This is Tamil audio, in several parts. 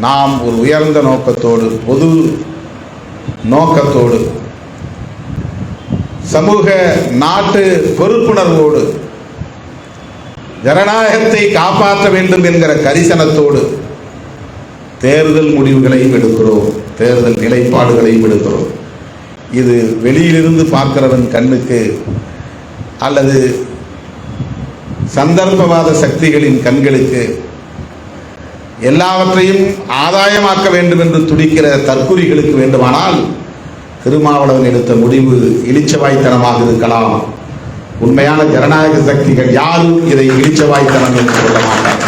நாம் ஒரு உயர்ந்த நோக்கத்தோடு பொது நோக்கத்தோடு சமூக நாட்டு பொறுப்புணர்வோடு ஜனநாயகத்தை காப்பாற்ற வேண்டும் என்கிற கரிசனத்தோடு தேர்தல் முடிவுகளையும் எடுக்கிறோம் தேர்தல் நிலைப்பாடுகளையும் எடுக்கிறோம். இது வெளியிலிருந்து பார்க்கிறவன் கண்ணுக்கு அல்லது சந்தர்ப்பவாத சக்திகளின் கண்களுக்கு எல்லாவற்றையும் ஆதாயமாக்க வேண்டும் என்று துடிக்கிற தற்குறிகளுக்கு வேண்டுமானால் திருமாவளவன் எடுத்த முடிவு இளிச்சவாய்த்தனமாக இருக்கலாம். உண்மையான ஜனநாயக சக்திகள் யாரும் இதை இளிச்சவாய்த்தனம் என்று சொல்ல மாட்டார்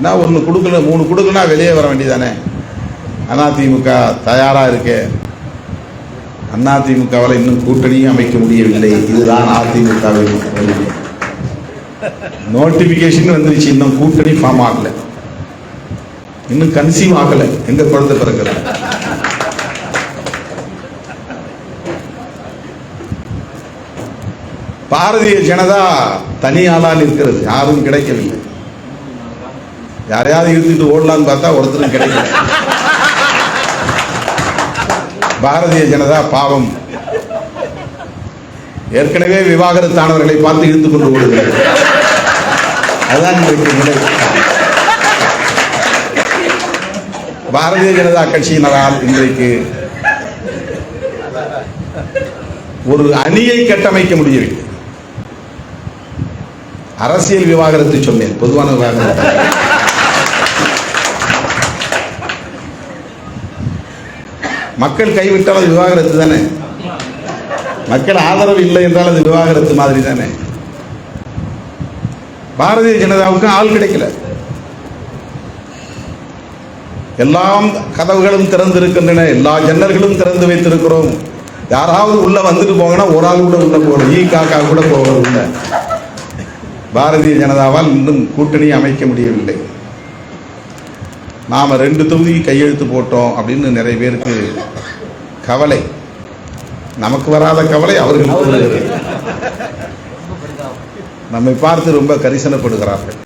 நான் ஒன்று கொடுக்கல மூணு கொடுக்கலனா வெளியே வர வேண்டியதானே? அதிமுக தயாராக இருக்கே. அதிமுகவால் இன்னும் கூட்டணியும் அமைக்க முடியவில்லை. இதுதான் அதிமுகவின் நோட்டிஃபிகேஷன் நோட்டிபிகேஷன் வந்துருச்சு. இன்னும் கூட்டணி ஃபார்ம் ஆகல. இன்னும் கன்சீவ் ஆகல. எங்க குழந்தை பிறகுல பாரதிய ஜனதா தனியாளா இருக்கிறது. யாரும் கிடைக்கவில்லை. யாரையாவது இருந்துட்டு ஓடலான்னு பார்த்தா ஒருத்தரும் கிடைக்கல. பாரதிய ஜனதா பாவம். ஏற்கனவே விவாகரத்தானவர்களை பார்த்து இழுத்து கொண்டு ஓடுகிறது அதுதான் இன்றைக்கு நிலை. பாரதிய ஜனதா கட்சியினரால் இன்றைக்கு ஒரு அணியை கட்டமைக்க முடியவில்லை. அரசியல் விவாகரத்தை சொன்னேன் பொதுவான விவாகரத்து. மக்கள் கைவிட்டால் விவாகரத்து தானே? மக்கள் ஆதரவு இல்லை என்றால் அது விவாகரத்து மாதிரி தானே? பாரதிய ஜனதாவுக்கும் ஆள் கிடைக்கல. எல்லாம் கதவுகளும் திறந்திருக்கின்றன எல்லா ஜன்னல்களும் திறந்து வைத்திருக்கிறோம். யாராவது உள்ள வந்துட்டு போங்கன்னா ஒரு ஆள் கூட உள்ள போகணும் ஈ காக்கா கூட போகணும் உள்ள. பாரதிய ஜனதாவால் இன்னும் கூட்டணி அமைக்க முடியவில்லை. நாம் ரெண்டு தொகுதி கையெழுத்து போட்டோம் அப்படின்னு நிறைய பேருக்கு கவலை. நமக்கு வராத கவலை அவர்களுக்கு வருகிறது நம்மை பார்த்து ரொம்ப கரிசனப்படுகிறார்கள்.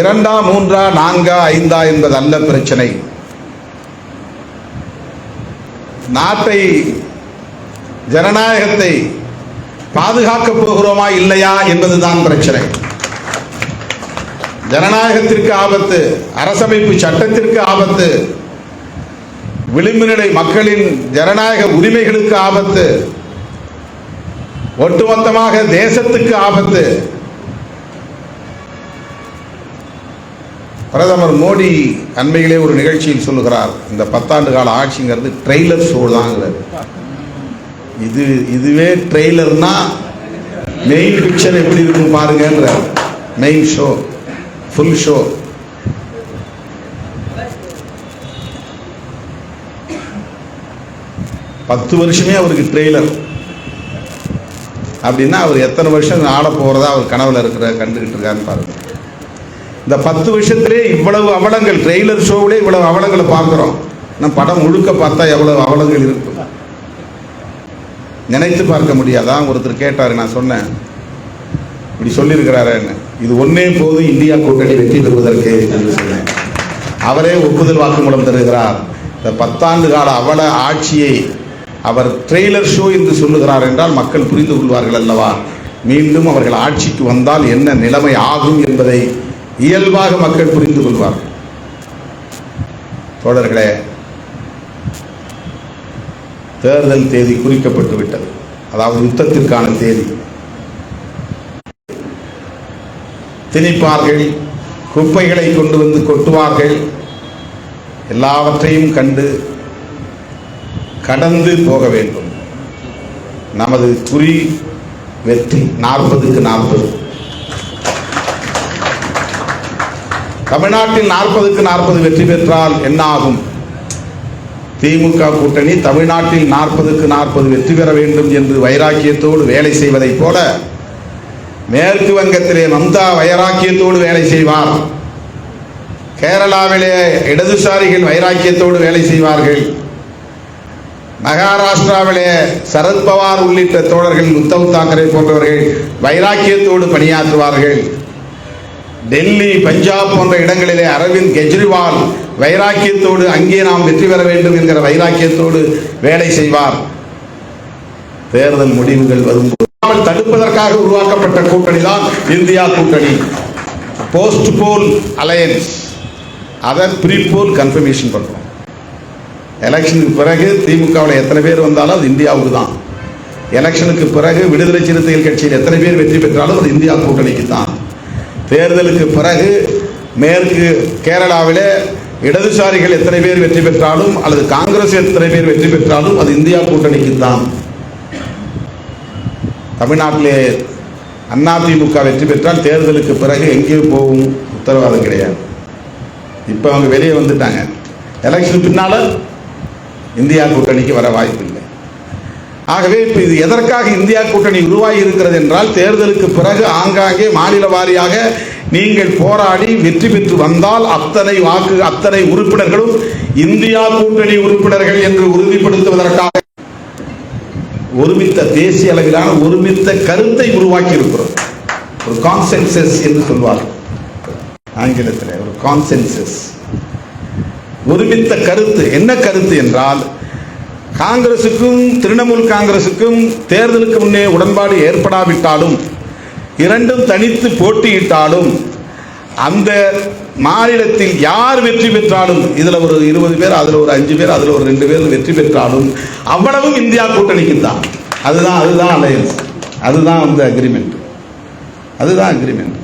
இரண்டா மூன்றா நான்கா ஐந்தா என்பது அல்ல பிரச்சனை. நாட்டை ஜனநாயகத்தை பாதுகாக்கப் போகிறோமா இல்லையா என்பதுதான் பிரச்சனை. ஜனநாயகத்திற்கு ஆபத்து அரசமைப்பு சட்டத்திற்கு ஆபத்து விளிம்பு நிலை மக்களின் ஜனநாயக உரிமைகளுக்கு ஆபத்து ஒட்டுமொத்தமாக தேசத்துக்கு ஆபத்து. பிரதமர் மோடி அண்மையிலே ஒரு நிகழ்ச்சியில் சொல்லுகிறார் இந்த பத்தாண்டு கால ஆட்சிங்கிறது ட்ரெய்லர் ஷோ இது இதுவே ட்ரெய்லர்னா மெயின் பிக்சர் எப்படி இருக்கும் பாருங்கன்ற மெயின் ஷோ ஃபுல் ஷோ பத்து வருஷமே அவருக்கு ட்ரெய்லர் அப்படின்னா அவர் எத்தனை வருஷம் ஆட போகிறதா அவர் கனவில் இருக்கிற கண்டுகிட்டு இருக்காருன்னு பாருங்க. இந்த பத்து வருஷத்திலே இவ்வளவு அவலங்கள் ட்ரெய்லர் ஷோவிலே இவ்வளவு அவலங்களை பார்க்குறோம். நம்ம படம் முழுக்க பார்த்தா எவ்வளவு அவலங்கள் இருக்கும். நினைத்து பார்க்க முடியாதான் ஒருத்தர் கேட்டார் நான் சொன்னேன். இப்படி சொல்லியிருக்கிறாருன்னு. இது ஒன்னே போது இந்தியா கூட்டணி வெற்றி பெறுவதற்கு என்று சொன்னேன். அவரே ஒப்புதல் வாக்குமூலம் தருகிறார். இந்த பத்தாண்டு கால அவல ஆட்சியை அவர் ட்ரெய்லர் ஷோ என்று சொல்லுகிறார் என்றால் மக்கள் புரிந்து கொள்வார்கள் அல்லவா? மீண்டும் அவர்கள் ஆட்சிக்கு வந்தால் என்ன நிலைமை ஆகும் என்பதை இயல்பாக மக்கள் புரிந்து கொள்வார்கள். தோழர்களே தேர்தல் தேதி குறிக்கப்பட்டு விட்டது அதாவது யுத்தத்திற்கான தேதி. திணிப்பார்கள் குப்பைகளை கொண்டு வந்து கொட்டுவார்கள். எல்லாவற்றையும் கண்டு கடந்து போக வேண்டும். நமது குறி வெற்றி நாற்பதுக்கு நாற்பது. தமிழ்நாட்டில் நாற்பதுக்கு நாற்பது வெற்றி பெற்றால் என்ன ஆகும் திமுக கூட்டணி தமிழ்நாட்டில் நாற்பதுக்கு நாற்பது வெற்றி பெற வேண்டும் என்று வைராக்கியத்தோடு வேலை செய்வதைப் போல மேற்கு வங்கத்திலே மம்தா வைராக்கியத்தோடு வேலை செய்வார். கேரளாவிலே இடதுசாரிகள் வைராக்கியத்தோடு வேலை செய்வார்கள். மகாராஷ்டிராவிலே சரத்பவார் உள்ளிட்ட தோழர்கள் உத்தவ் தாக்கரே போன்றவர்கள் வைராக்கியத்தோடு பணியாற்றுவார்கள். டெல்லி பஞ்சாப் போன்ற இடங்களிலே அரவிந்த் கெஜ்ரிவால் வைராக்கியத்தோடு அங்கே நாம் வெற்றி பெற வேண்டும் என்கிற வைராக்கியத்தோடு வேலை செய்வார். தேர்தல் முடிவுகள் வரும்போது இல்லாமல் தடுப்பதற்காக உருவாக்கப்பட்ட கூட்டணி தான் இந்தியா கூட்டணி. போஸ்ட் போல் அலையன்ஸ் அதை ப்ரீ போல் கன்ஃபர்மேஷன் பண்ணுறோம் எலெக்ஷனுக்கு பிறகு திமுகவில் எத்தனை பேர் வந்தாலும் அது இந்தியாவுக்கு தான் எலெக்ஷனுக்கு பிறகு விடுதலை சிறுத்தைகள் கட்சியில் எத்தனை பேர் வெற்றி பெற்றாலும் அது இந்தியா கூட்டணிக்கு தான் தேர்தலுக்கு பிறகு மேற்கு கேரளாவில் இடதுசாரிகள் எத்தனை பேர் வெற்றி பெற்றாலும் அல்லது காங்கிரஸ் எத்தனை பேர் வெற்றி பெற்றாலும் அது இந்தியா கூட்டணிக்கு தான் தமிழ்நாட்டிலே அதிமுக வெற்றி பெற்றால் தேர்தலுக்கு பிறகு எங்கேயும் போகும் உத்தரவாதம் கிடையாது. இப்போ அவங்க வெளியே வந்துட்டாங்க. எலெக்ஷன் பின்னால் இந்தியா கூட்டணிக்கு வர வாய்ப்பு இல்லை. ஆகவே இப்போ இது எதற்காக இந்தியா கூட்டணி உருவாகி இருக்கிறது என்றால் தேர்தலுக்கு பிறகு ஆங்காங்கே மாநில வாரியாக நீங்கள் போராடி வெற்றி பெற்று வந்தால் அத்தனை வாக்கு அத்தனை உறுப்பினர்களும் இந்தியா கூட்டணி உறுப்பினர்கள் என்று உறுதிப்படுத்துவதற்காக ஒருமித்த தேசிய அளவிலான ஒருமித்த கருத்தை உருவாக்கி இருக்கிறோம் ஒரு கான்சென்சஸ் என்று சொல்வார் ஆங்கிலத்தில் ஒரு கான்சென்சஸ் ஒருமித்த கருத்து என்ன கருத்து என்றால் காங்கிரசுக்கும் திரிணாமுல் காங்கிரசுக்கும் தேர்தலுக்கு முன்னே உடன்பாடு ஏற்படாவிட்டாலும் இரண்டும் தனித்து போட்டியிட்டாலும் அந்த மாநிலத்தில் யார் வெற்றி பெற்றாலும் இதில் ஒரு இருபது பேர் அதில் ஒரு அஞ்சு பேர் அதில் ஒரு ரெண்டு பேர் வெற்றி பெற்றாலும் அவ்வளவும் இந்தியா கூட்டணிக்கு தான் அதுதான் அதுதான் அலையன்ஸ் அதுதான் வந்து அக்ரிமெண்ட் அதுதான் அக்ரிமெண்ட்